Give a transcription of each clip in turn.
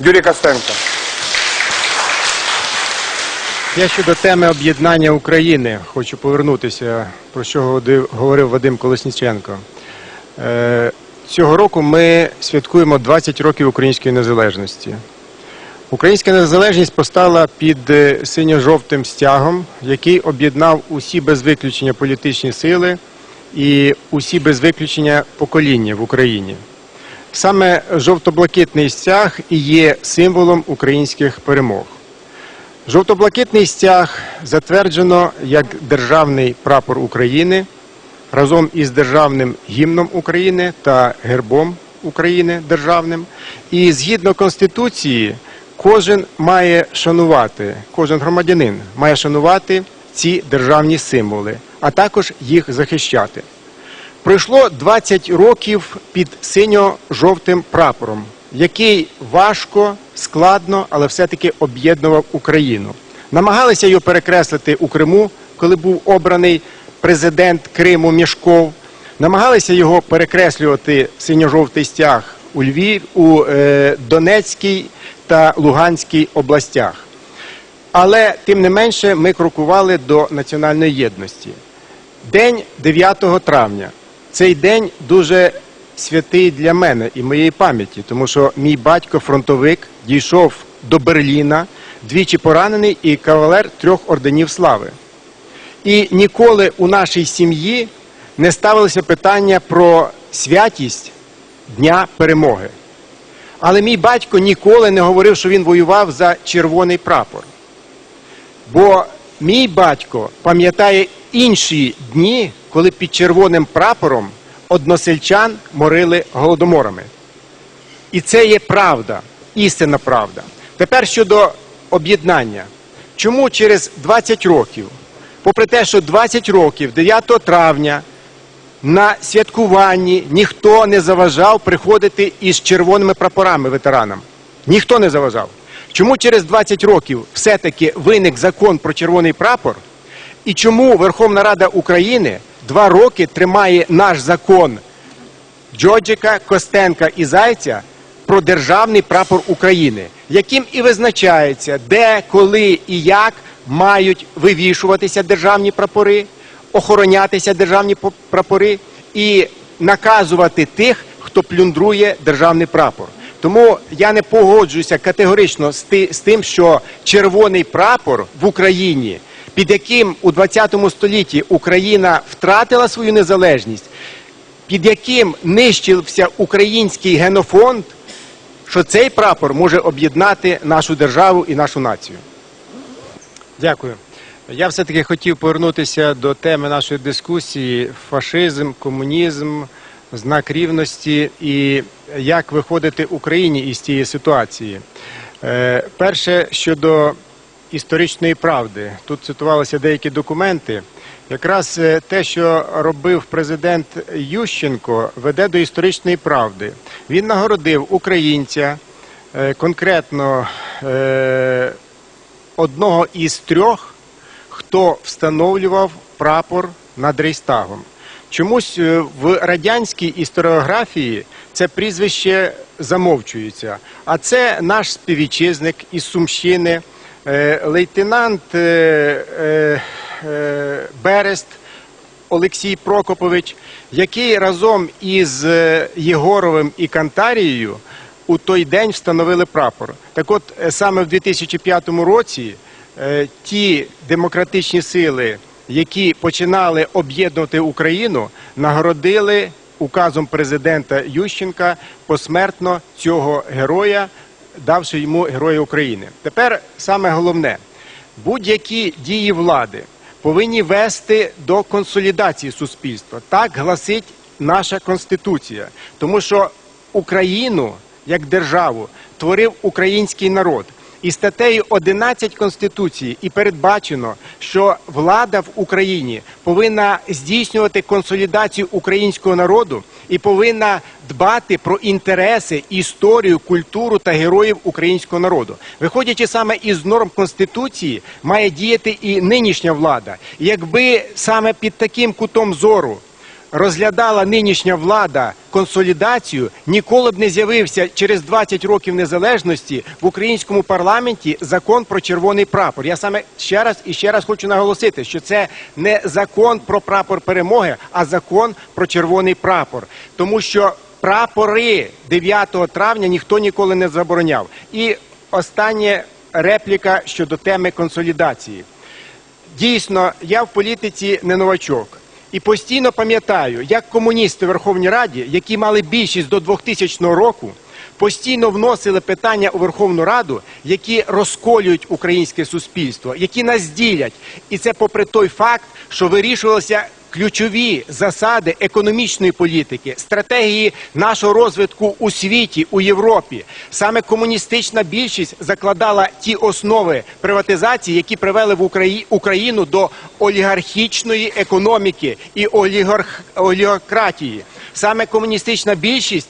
Юрій Костенко. Я щодо теми об'єднання України хочу повернутися, про що говорив Вадим Колесніченко. Е, Цього року ми святкуємо 20 років української незалежності. Українська незалежність постала під е, синьо-жовтим стягом, який об'єднав усі без виключення політичні сили і усі без виключення покоління в Україні. Саме жовто-блакитний стяг і є символом українських перемог. Жовто-блакитний стяг затверджено як державний прапор України разом із державним гімном України та гербом України державним. І згідно Конституції, кожен має шанувати, кожен громадянин має шанувати ці державні символи, а також їх захищати. Пройшло 20 років під синьо-жовтим прапором, який важко, складно, але все-таки об'єднував Україну. Намагалися його перекреслити у Криму, коли був обраний президент Криму Мішков. Намагалися його перекреслювати синьо-жовтий стяг у Львів, у е, Донецькій та Луганській областях. Але тим не менше ми крокували до національної єдності. День 9 травня. Цей день дуже святий для мене і моєї пам'яті, тому що мій батько фронтовик дійшов до Берліна, двічі поранений і кавалер трьох орденів слави. І ніколи у нашій сім'ї не ставилося питання про святість Дня перемоги. Але мій батько ніколи не говорив, що він воював за червоний прапор. Бо мій батько пам'ятає інші дні, коли під червоним прапором односельчан морили голодоморами. І це є правда, істинна правда. Тепер щодо об'єднання. Чому через 20 років, попри те, що 20 років, 9 травня, на святкуванні ніхто не заважав приходити із червоними прапорами ветеранам. Ніхто не заважав. Чому через 20 років все-таки виник закон про червоний прапор? І чому Верховна Рада України два роки тримає наш закон Джоджика, Костенка і Зайця про державний прапор України, яким і визначається, де, коли і як мають вивішуватися державні прапори, охоронятися державні прапори і наказувати тих, хто плюндрує державний прапор. Тому я не погоджуюся категорично з тим, що червоний прапор в Україні, під яким у 20 столітті Україна втратила свою незалежність, під яким нищився український генофонд, що цей прапор може об'єднати нашу державу і нашу націю. Дякую. Я все-таки хотів повернутися до теми нашої дискусії: фашизм, комунізм, знак рівності і як виходити Україні із цієї ситуації. Е, Перше щодо історичної правди. Тут цитувалися деякі документи. Якраз е, те, що робив президент Ющенко, веде до історичної правди. Він нагородив українця е, конкретно одного із трьох, хто встановлював прапор над Рейстагом. Чомусь е, в радянській історіографії це прізвище замовчується. А це наш співвітчизник із Сумщини, е, лейтенант е, Берест Олексій Прокопович, який разом із Єгоровим і Кантарією у той день встановили прапор. Так от саме в 2005 році ті демократичні сили, які починали об'єднувати Україну, нагородили указом президента Ющенка посмертно цього героя, давши йому Героя України. Тепер саме головне будь-які дії влади повинні вести до консолідації суспільства. Так гласить наша конституція, тому що Україну як державу творив український народ. І статтею 11 Конституції і передбачено, що влада в Україні повинна здійснювати консолідацію українського народу і повинна дбати про інтереси, історію, культуру та героїв українського народу. Виходячи саме із норм Конституції, має діяти і нинішня влада. Якби саме під таким кутом зору розглядала нинішня влада консолідацію, ніколи б не з'явився через 20 років незалежності в українському парламенті закон про червоний прапор. Я саме ще раз і ще раз хочу наголосити, що це не закон про прапор перемоги, а закон про червоний прапор. Тому що прапори 9 травня ніхто ніколи не забороняв. І остання репліка щодо теми консолідації. Дійсно, я в політиці не новачок. І постійно пам'ятаю, як комуністи в Верховній Раді, які мали більшість до 2000 року, постійно вносили питання у Верховну Раду, які розколюють українське суспільство, які нас ділять. І це попри той факт, що вирішувалися ключові засади економічної політики, стратегії нашого розвитку у світі, у Європі. Саме комуністична більшість закладала ті основи приватизації, які привели в Україну до олігархічної економіки і олігарх... Саме комуністична більшість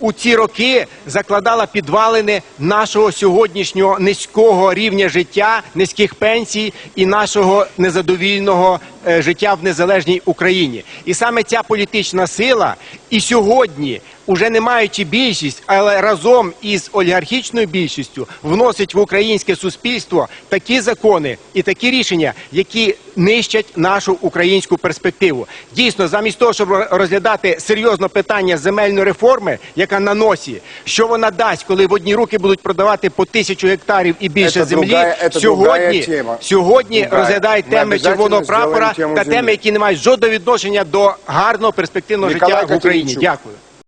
у ці роки закладала підвалини нашого сьогоднішнього низького рівня життя, низьких пенсій і нашого незадовільного життя в незалежній Україні. І саме ця політична сила і сьогодні, уже не маючи більшість, але разом із олігархічною більшістю вносить в українське суспільство такі закони і такі рішення, які нищать нашу українську перспективу. Дійсно, замість того, щоб розглядати серйозно питання земельної реформи, яка на носі, що вона дасть, коли в одні руки будуть продавати по тисячу гектарів і більше Це землі. другая- сьогодні сьогодні розглядають Ми теми червоного прапора та теми, які не мають жодного відношення до гарного перспективного Ніколай життя в Україні. Катеринчук. Дякую.